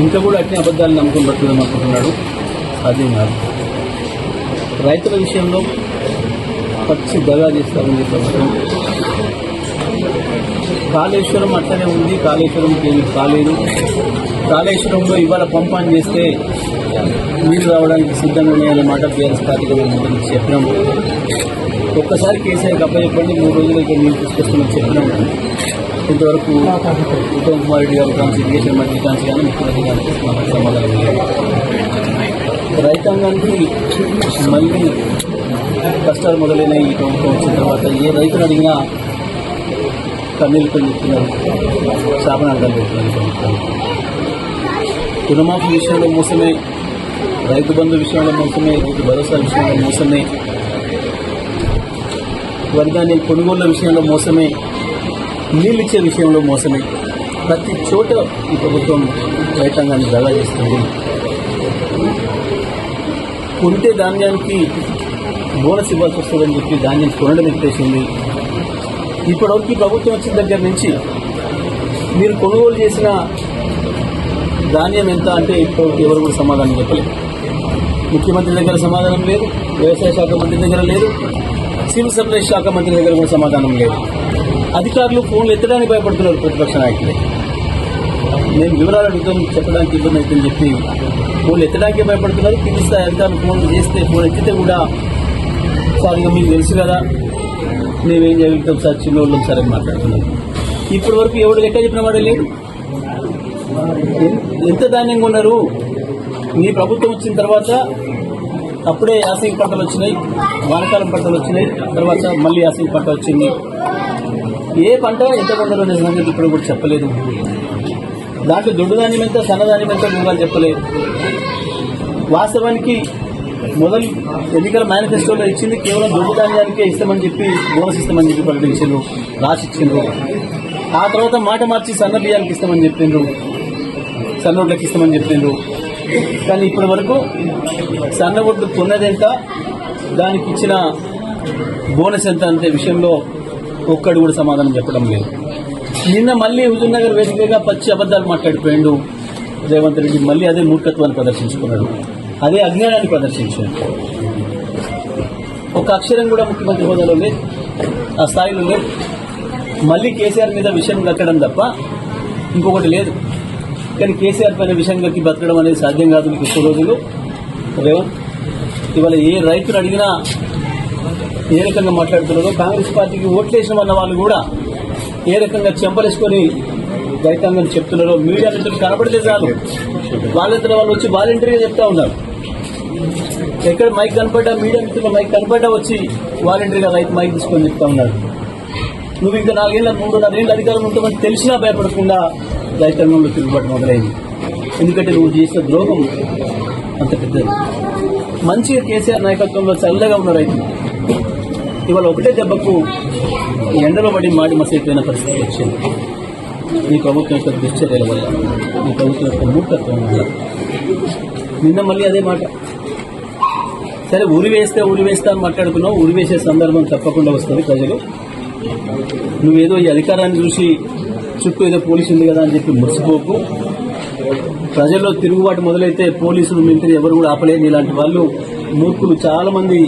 ఇంకా కూడా అట్నే అబద్ధాలు నమ్మకం బతుకుదాం అనుకుంటున్నాడు. సాధ్యం కాదు రైతుల విషయంలో పచ్చి దగా చేస్తామని ప్రభుత్వం కాళేశ్వరం అట్లనే ఉంది. కాళేశ్వరం ఏమీ కాలేదు. కాళేశ్వరంలో ఇవాళ పంపాన్ చేస్తే నీళ్ళు రావడానికి సిద్ధంగా ఉన్నాయనే మాట బీఆర్ఎస్ పార్టీకి చెప్పినాము ఒక్కసారి కేసీఆర్ గప్ప చెప్పండి మూడు రోజులు ఇక్కడ నీళ్ళు తీసుకొస్తామని చెప్పినాము ఇంతవరకు ఉత్తమ్ కుమార్ రెడ్డి గారు కాన్సిగేషన్ మంత్రి కాన్సి కానీ ముఖ్యమంత్రి గారికి సమాధానం రైతాంగానికి మళ్ళీ కష్టాలు మొదలైన ఈ ప్రభుత్వం వచ్చిన తర్వాత ఏ రైతులు అడిగినా కన్నీళ్ళు చెప్తున్నారు శాపనార్థాలు చెప్తున్నారు ఈ రుణమాఫీ విషయంలో మోసమే రైతు బంధు విషయంలో మోసమే రైతు భరోసా విషయంలో మోసమే వర్గాన్ని కొనుగోళ్ళ విషయంలో మోసమే నీళ్ళిచ్చే విషయంలో మోసమే. ప్రతి చోట ఈ ప్రభుత్వం రైతాంగాన్ని దళ చేస్తుంది. కొంటే ధాన్యానికి బోనస్ ఇవ్వాల్సి వస్తుందని చెప్పి ధాన్యం కొనడం ఎత్తేసింది. ఇప్పటివరకు ప్రభుత్వం వచ్చిన దగ్గర నుంచి మీరు కొనుగోలు చేసిన ధాన్యం ఎంత అంటే ఇప్పటివరకు ఎవరు కూడా సమాధానం చెప్పలేదు. ముఖ్యమంత్రి దగ్గర సమాధానం లేదు వ్యవసాయ శాఖ మంత్రి దగ్గర లేదు సివిల్ సప్లైస్ శాఖ మంత్రి దగ్గర కూడా సమాధానం లేదు. అధికారులు ఫోన్లు ఎత్తడానికి భయపడుతున్నారు ప్రతిపక్ష నాయకులు. నేను వివరాలు అడుగుతాం చెప్పడానికి ఇబ్బంది అవుతుందని చెప్పి ఫోన్లు ఎత్తడానికి భయపడుతున్నారు. కింది స్థాయి అధికారులు ఫోన్లు చేస్తే ఫోన్ ఎత్తితే కూడా సార్ ఇక మీకు తెలుసు కదా. మేమేం చేయగలుగుతాం సార్ చిన్నోళ్ళం సార్ అని మాట్లాడుతున్నాం? ఇప్పటి వరకు ఎవడు లెక్క చెప్పిన వాడే లేడు. ఎంత ధాన్యం ఉన్నారు? మీ ప్రభుత్వం వచ్చిన తర్వాత అప్పుడే యాసంగి పంటలు వచ్చినాయి వానకాలం పంటలు వచ్చినాయి తర్వాత మళ్ళీ యాసంగి పంట వచ్చింది. ఏ పంట ఎంత కొన్నారు అనే సంగతి ఇప్పుడు కూడా చెప్పలేదు. దాంట్లో దొడ్డు ధాన్యం ఎంత సన్నధాన్యం ఎంత వివరాలు చెప్పలేదు. వాస్తవానికి మొదలు ఎన్నికల మేనిఫెస్టోలో ఇచ్చింది కేవలం దొడ్డు ధాన్యానికే ఇస్తామని చెప్పి బోనస్ ఇస్తామని చెప్పి ప్రకటించారు రాసిచ్చిండ్రు ఆ తర్వాత మాట మార్చి సన్న బియ్యానికి ఇస్తామని చెప్పిండ్రు. సన్న రోడ్లకి ఇస్తామని చెప్పిండ్రు. కానీ ఇప్పటి వరకు సన్న ఒడ్లు కొన్నదెంత దానికి ఇచ్చిన బోనస్ ఎంత అంతే విషయంలో ఒక్కడు కూడా సమాధానం చెప్పడం లేదు. నిన్న మళ్ళీ హుజూర్నగర్ వేదికగా పచ్చి అబద్ధాలు మాట్లాడిపోయాడు రేవంత్ రెడ్డి. మళ్ళీ అదే మూర్ఖత్వాన్ని ప్రదర్శించుకున్నాడు. అదే అజ్ఞానాన్ని ప్రదర్శించాడు. ఒక అక్షరం కూడా ముఖ్యమంత్రి హోదాలో లేదు. ఆ స్థాయిలో లేదు. మళ్ళీ కేసీఆర్ మీద విషయం కక్కడం తప్ప ఇంకొకటి లేదు. కానీ కేసీఆర్ పైన విషయం కక్కి బతకడం అనేది సాధ్యం కాదు. మీకు ఎక్కువ రోజులు. రేవంత్ ఇవాళ ఏ రైతులు అడిగినా ఏ రకంగా మాట్లాడుతున్నారో కాంగ్రెస్ పార్టీకి ఓట్లేసిన అన్న వాళ్ళు కూడా ఏ రకంగా చెంపలేసుకొని రైతాంగం చెప్తున్నారో మీడియా మిత్రులు కనపడితే చాలు. వాళ్ళిద్దరు వాళ్ళు వచ్చి వాలంటరీగా చెప్తా ఉన్నారు. ఎక్కడ మైక్ కనపడ్డా? మీడియా మిత్రులు మైక్ కనపడ్డా? వచ్చి వాలంటరీగా రైతు మైక్ తీసుకొని చెప్తా ఉన్నారు. నువ్వు ఇంకా నాలుగేళ్ళ మూడున్నరేళ్ళు అధికారం ఉంటామని తెలిసినా భయపడకుండా రైతాంగంలో తిరుగుబాటు మొదలైంది. ఎందుకంటే నువ్వు చేసిన ద్రోహం అంత పెద్దది. మంచిగా కేసీఆర్ నాయకత్వంలో చల్లగా ఉన్న రైతులు. ఇవాళ ఒకటే దెబ్బకు ఎండలో పడి మాడి మసైపోయిన పరిస్థితి వచ్చింది. ఈ ప్రభుత్వం యొక్క దుశ్చర్యల వల్ల ఈ ప్రభుత్వం యొక్క మూర్ఖత్వం వల్ల. నిన్న మళ్ళీ అదే మాట. సరే ఉరి వేస్తే ఉరి వేస్తా అని మాట్లాడుకున్నావు ఉరి వేసే సందర్భం తప్పకుండా వస్తుంది ప్రజలు. నువ్వేదో ఈ అధికారాన్ని చూసి చుట్టూ ఏదో పోలీసు ఉంది కదా అని చెప్పి మురిసిపోకు. ప్రజల్లో తిరుగుబాటు మొదలైతే పోలీసులు మిలిటరీ ఎవరు కూడా ఆపలేని ఇలాంటి వాళ్ళు మూర్ఖులు చాలామంది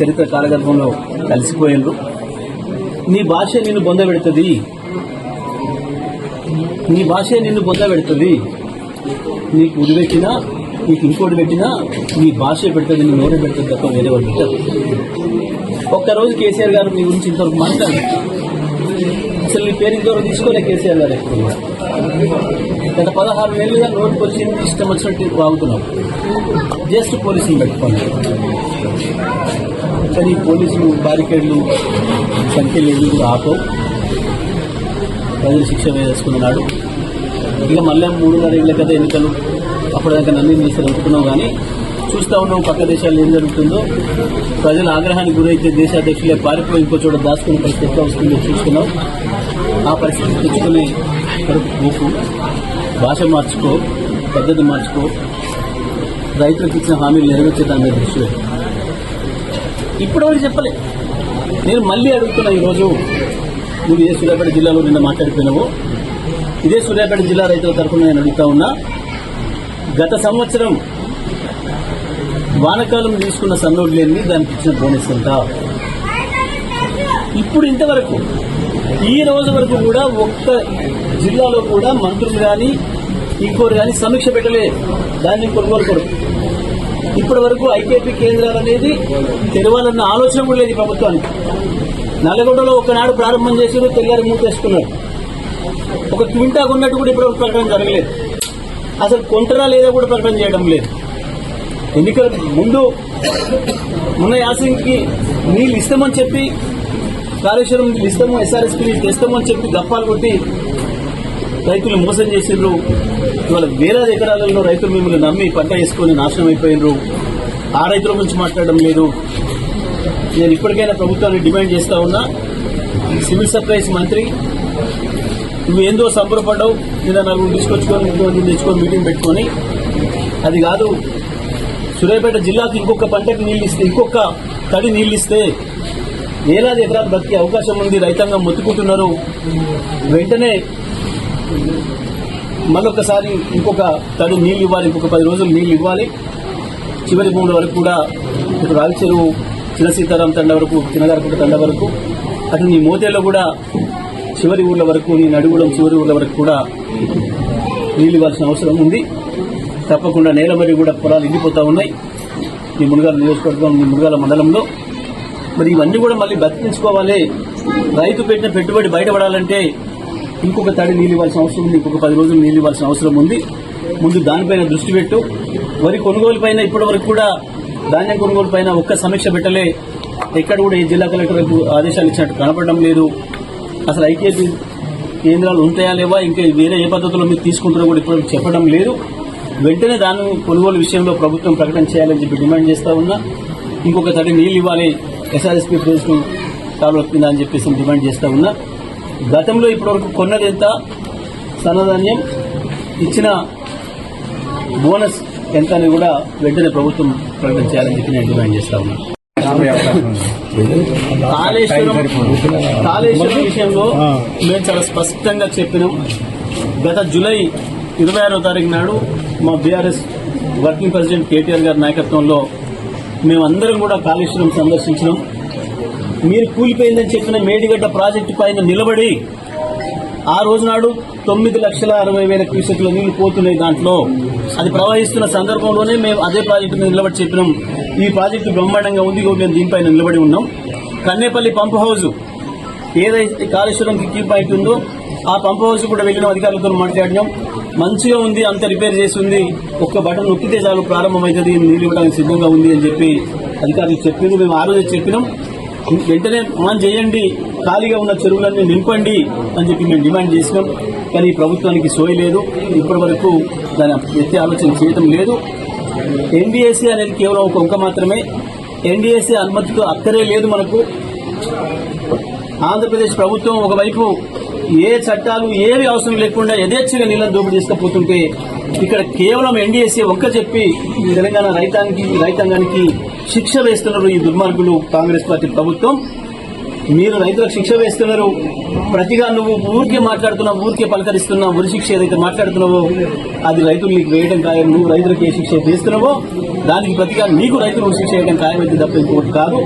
చరిత్ర కాలగర్భంలో కలిసిపోయిండ్రు. నీ భాష నిన్ను బొంద పెడుతుంది. నీ భాష నిన్ను బొంద పెడుతుంది. నీకు ఉరి పెట్టినా నీకు ఇంకోటి పెట్టినా నీ భాష పెడుతుంది నీ నోరే పెడుతుంది తప్ప వేరే వాళ్ళు పెట్టారు. ఒక్కరోజు కేసీఆర్ గారు మీ గురించి ఇంతవరకు మాట్లాడు అసలు నీ పేరు ఇంతవరకు తీసుకోలే కేసీఆర్ గారు ఎక్కువ గత పదహారు ఏళ్ళుగా నోటికి వచ్చి ఇష్టం వచ్చినట్టు వాగుతున్నావు జస్ట్ పోలీసులు పెట్టుకోండి కానీ పోలీసులు బారికేడ్లు సంఖ్యలు ఏవి కూడా ఆపవు. ప్రజలు శిక్ష వేసుకున్నాడు ఇక మళ్ళీ మూడున్నర ఏళ్ళ కదా ఎన్నికలు. అప్పటిదాకా నన్ను ఏం చేస్తారు అనుకున్నావు కానీ చూస్తా ఉన్నాం పక్క దేశాల్లో ఏం జరుగుతుందో. ప్రజల ఆగ్రహానికి గురైతే దేశాధ్యక్షులే పారిపోయి ఇంకో చోట దాచుకునే పరిస్థితి ఎట్లా వస్తుందో చూస్తున్నాం. ఆ పరిస్థితి తెచ్చుకునే మీకు భాష మార్చుకో పద్ధతి మార్చుకో. రైతులకు ఇచ్చిన హామీలు నెరవేర్చే దాని మీద దృష్టి ఇప్పుడు చెప్పలే. నేను మళ్ళీ అడుగుతున్నా ఈరోజు నువ్వు ఏ సూర్యాపేట జిల్లాలో నిన్న మాట్లాడిపోయినావో? ఇదే సూర్యాపేట జిల్లా రైతుల తరఫున నేను అడుగుతా ఉన్నా గత సంవత్సరం వానకాలం తీసుకున్న సన్నోడ్లు లేని దానికి ఇచ్చిన బోనస్ ఎంత? ఇప్పుడు ఇంతవరకు ఈ రోజు వరకు కూడా ఒక్క జిల్లాలో కూడా మంత్రులు కానీ ఇంకోరు కానీ సమీక్ష పెట్టలేదు దాన్ని కొనుగోలు ఇప్పటి వరకు ఐకేపీ కేంద్రాలు అనేది తెరవాలన్న ఆలోచన కూడా లేదు ప్రభుత్వానికి. నల్లగొండలో ఒకనాడు ప్రారంభం చేశారు తెల్లారి మూసేసుకున్నారు. ఒక క్వింటాకు కొన్నట్టు కూడా ఇప్పుడు ప్రకటన జరగలేదు. అసలు కొంటరా లేదా కూడా ప్రకటన చేయడం లేదు. ఎన్నికల ముందు మొన్న యాసింగ్కి నీళ్ళు ఇస్తామని చెప్పి కాళేశ్వరం నీళ్ళు ఇస్తాము ఎస్ఆర్ఎస్పీ నీళ్ళు తెస్తామని చెప్పి గప్పాలు కొట్టి రైతులు మోసం చేసిండ్రు. ఇవాళ వేలాది ఎకరాలలో రైతులు మిమ్మల్ని నమ్మి పంట వేసుకొని నాశనం అయిపోయినరు ఆ రైతుల గురించి మాట్లాడడం లేదు. నేను ఇప్పటికైనా ప్రభుత్వాన్ని డిమాండ్ చేస్తా ఉన్నా. సివిల్ సప్లైస్ మంత్రి నువ్వు ఏందో సంబరపడ్డావు నిన్న నలుగురు తీసుకొచ్చుకొని ఇంకొంచెం తెచ్చుకొని మీటింగ్ పెట్టుకొని. అది కాదు సూర్యాపేట జిల్లాకు ఇంకొక పంటకు నీళ్ళు ఇస్తే ఇంకొక తడి నీళ్ళు ఇస్తే వేలాది ఎకరాలు బతికే అవకాశం ఉంది రైతాంగం మొత్తుకుంటున్నారు. వెంటనే మరొకసారి ఇంకొక తడి నీళ్ళు ఇవ్వాలి ఇంకొక పది రోజులు నీళ్ళు ఇవ్వాలి. చివరి భూముల వరకు కూడా ఇప్పుడు రావి చెరువు చిన్న సీతారాం తండ వరకు చిన్నగారపుట తండ వరకు అటు నీ మోతేలో కూడా చివరి ఊర్ల వరకు నీ నడుగుడం చివరి ఊర్ల వరకు కూడా నీళ్ళు ఇవ్వాల్సిన అవసరం ఉంది. తప్పకుండా నేలమరి కూడా పొలాలు ఎండిపోతూ ఉన్నాయి. ఈ మునగాల నియోజకవర్గం ఈ మునగాల మండలంలో. మరి ఇవన్నీ కూడా మళ్ళీ బతికించుకోవాలి రైతు పెట్టిన పెట్టుబడి బయటపడాలంటే ఇంకొక తడి నీళ్ళు ఇవ్వాల్సిన అవసరం ఉంది ఇంకొక పది రోజులు నీళ్ళు ఇవ్వాల్సిన అవసరం ఉంది. ముందు దానిపైన దృష్టి పెట్టు. వరి కొనుగోలు పైన ఇప్పటి వరకు కూడా ధాన్యం కొనుగోలు పైన ఒక్క సమీక్ష పెట్టలే. ఎక్కడ కూడా ఈ జిల్లా కలెక్టర్లకు ఆదేశాలు ఇచ్చినట్టు కనపడడం లేదు. అసలు ఐకేపీ కేంద్రాలు ఉంటాయా లేవా? ఇంకా వేరే ఏ పద్ధతిలో మీరు తీసుకుంటారో కూడా ఇప్పుడు చెప్పడం లేదు. వెంటనే దాని కొనుగోలు విషయంలో ప్రభుత్వం ప్రకటన చేయాలని చెప్పి డిమాండ్ చేస్తా ఉన్నా. ఇంకొక తడి నీళ్ళు ఇవ్వాలి ఎస్ఆర్ఎస్పీ కాలువ కింద అని చెప్పేసి డిమాండ్ చేస్తా ఉన్నా. గతంలో ఇప్పటివరకు కొన్నది ఎంత? సన్నధాన్యం ఇచ్చిన బోనస్ ఎంత అని కూడా వెంటనే ప్రభుత్వం ప్రకటన చేయాలని చెప్పి నేను డిమాండ్ చేస్తా ఉన్నా. కాళేశ్వరం కాళేశ్వరం విషయంలో మేము చాలా స్పష్టంగా చెప్పినాం. గత జూలై ఇరవై ఆరో తారీఖు నాడు మా బీఆర్ఎస్ వర్కింగ్ ప్రెసిడెంట్ కేటీఆర్ గారి నాయకత్వంలో మేమందరం కూడా కాళేశ్వరం సందర్శించినాం. మీరు కూలిపోయిందని చెప్పిన మేడిగడ్డ ప్రాజెక్టు పైన నిలబడి ఆ రోజు నాడు తొమ్మిది లక్షల అరవై వేల క్యూసెక్ల నీళ్ళు పోతున్నాయి దాంట్లో. అది ప్రవహిస్తున్న సందర్భంలోనే మేము అదే ప్రాజెక్టు మీద నిలబడి చెప్పినాం. ఈ ప్రాజెక్టు బ్రహ్మాండంగా ఉంది మేము దీనిపైన నిలబడి ఉన్నాం. కన్నేపల్లి పంప్ హౌస్ ఏదైతే కాళేశ్వరంకి కీ పాయింట్ ఉందో ఆ పంప్ హౌస్ కూడా వెళ్ళిన అధికారులతో మాట్లాడినాం. మంచిగా ఉంది అంత రిపేర్ చేసి ఉంది ఒక్క బటన్ నొక్కితే చాలు ప్రారంభమవుతుంది నీళ్ళు ఇవ్వడానికి సిద్ధంగా ఉంది అని చెప్పి అధికారులు చెప్పింది మేము ఆ రోజే చెప్పినాం. వెంటనే మనం చేయండి ఖాళీగా ఉన్న చెరువులన్నీ నింపండి అని చెప్పి మేము డిమాండ్ చేసినాం. కానీ ప్రభుత్వానికి సోయ లేదు. ఇప్పటి వరకు దాని ఎత్తి ఆలోచన చేయటం లేదు. ఎన్డీఎస్సీ అనేది కేవలం ఒక అంక మాత్రమే. ఎన్డీఎస్సీ అనుమతితో అక్కరే లేదు మనకు. ఆంధ్రప్రదేశ్ ప్రభుత్వం ఒకవైపు ఏ చట్టాలు ఏవి అవసరం లేకుండా యథేచ్ఛగా నీళ్ళని దోపిడీ తీసుకుపోతుంటే ఇక్కడ కేవలం ఎన్డీఎస్ఏ ఒక్క చెప్పి తెలంగాణ రైతానికి రైతాంగానికి శిక్ష వేస్తున్నారు ఈ దుర్మార్గులు కాంగ్రెస్ పార్టీ ప్రభుత్వం. మీరు రైతులకు శిక్ష వేస్తున్నారు. ప్రతిగా నువ్వు ఊరికే మాట్లాడుతున్నావు ఊరికే పలకరిస్తున్నావు ఉరి శిక్ష ఏదైతే మాట్లాడుతున్నావో అది రైతులు నీకు వేయడం ఖాయం. నువ్వు రైతులకు ఏ శిక్ష వేస్తున్నావో దానికి ప్రతిగా నీకు రైతులు శిక్ష వేయడం ఖాయమైతే తప్ప ఇంకోటి కాదు.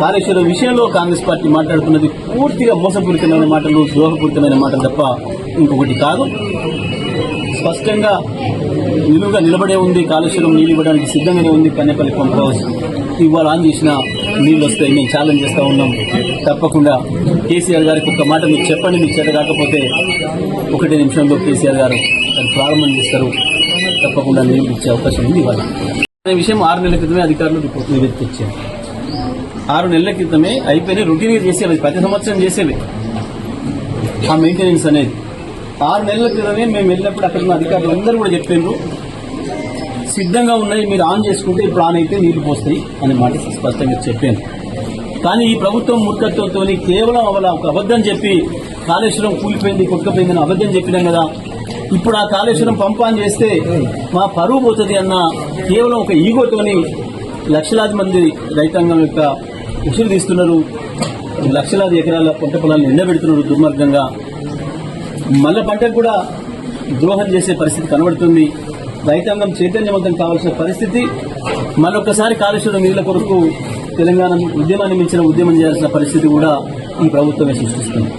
కాళేశ్వరం విషయంలో కాంగ్రెస్ పార్టీ మాట్లాడుతున్నది పూర్తిగా మోసపూరితమైన మాటలు ద్రోహపూరితమైన మాటలు తప్ప ఇంకొకటి కాదు. స్పష్టంగా నిలువుగా నిలబడే ఉంది. కాళేశ్వరం నీళ్ళు ఇవ్వడానికి సిద్ధంగానే ఉంది. కన్నెపల్లి పంప్ హౌస్ ఇవాళ ఆన్ చేసిన నీళ్ళు వస్తాయి మేము ఛాలెంజ్ చేస్తూ ఉన్నాం. తప్పకుండా కేసీఆర్ గారికి ఒక మాట మీకు చెప్పండి మీకు చేత కాకపోతే ఒకటి నిమిషంలో కేసీఆర్ గారు దాన్ని ప్రారంభం చేస్తారు. తప్పకుండా నీళ్ళు ఇచ్చే అవకాశం ఉంది ఇవాళ. అనే విషయం ఆరు నెలల క్రితమే అధికారులు రిపోర్ట్ నివేదిక ఇచ్చారు ఆరు నెలల క్రితమే అయిపోయినాయి రొటీన్గా చేసేవి ప్రతి సంవత్సరం చేసేవి. ఆ మెయింటెనెన్స్ అనేది. ఆరు నెలల క్రితమే మేము వెళ్ళినప్పుడు అక్కడ ఉన్న అధికారులు అందరూ కూడా చెప్పిండ్రు సిద్ధంగా ఉన్నాయి మీరు ఆన్ చేసుకుంటే ఇప్పుడు ఆన్ అయితే నీళ్ళు పోస్తాయి అనే మాట స్పష్టంగా చెప్పాను. కానీ ఈ ప్రభుత్వం మూర్ఖత్వంతో కేవలం అవల ఒక అబద్ధం చెప్పి కాళేశ్వరం కూలిపోయింది కొట్టుకుపోయిందని అబద్ధం చెప్పినాం కదా. ఇప్పుడు ఆ కాళేశ్వరం పంప్ ఆన్ చేస్తే మా పరువు పోతుంది అన్న కేవలం ఒక ఈగోతోని లక్షలాది మంది రైతాంగం యొక్క ఉసురు తీస్తున్నారు. లక్షలాది ఎకరాల పంట పొలాలను ఎండబెడుతున్నారు దుర్మార్గంగా. మళ్ళా పంటకు కూడా ద్రోహం చేసే పరిస్థితి కనబడుతుంది. రైతాంగం చైతన్యవంతం కావాల్సిన పరిస్థితి. మరొకసారి కాళేశ్వరం నీళ్ళ కొరకు తెలంగాణ ఉద్యమాన్ని మించిన ఉద్యమం చేయాల్సిన పరిస్థితి కూడా ఈ ప్రభుత్వమే సృష్టిస్తుంది.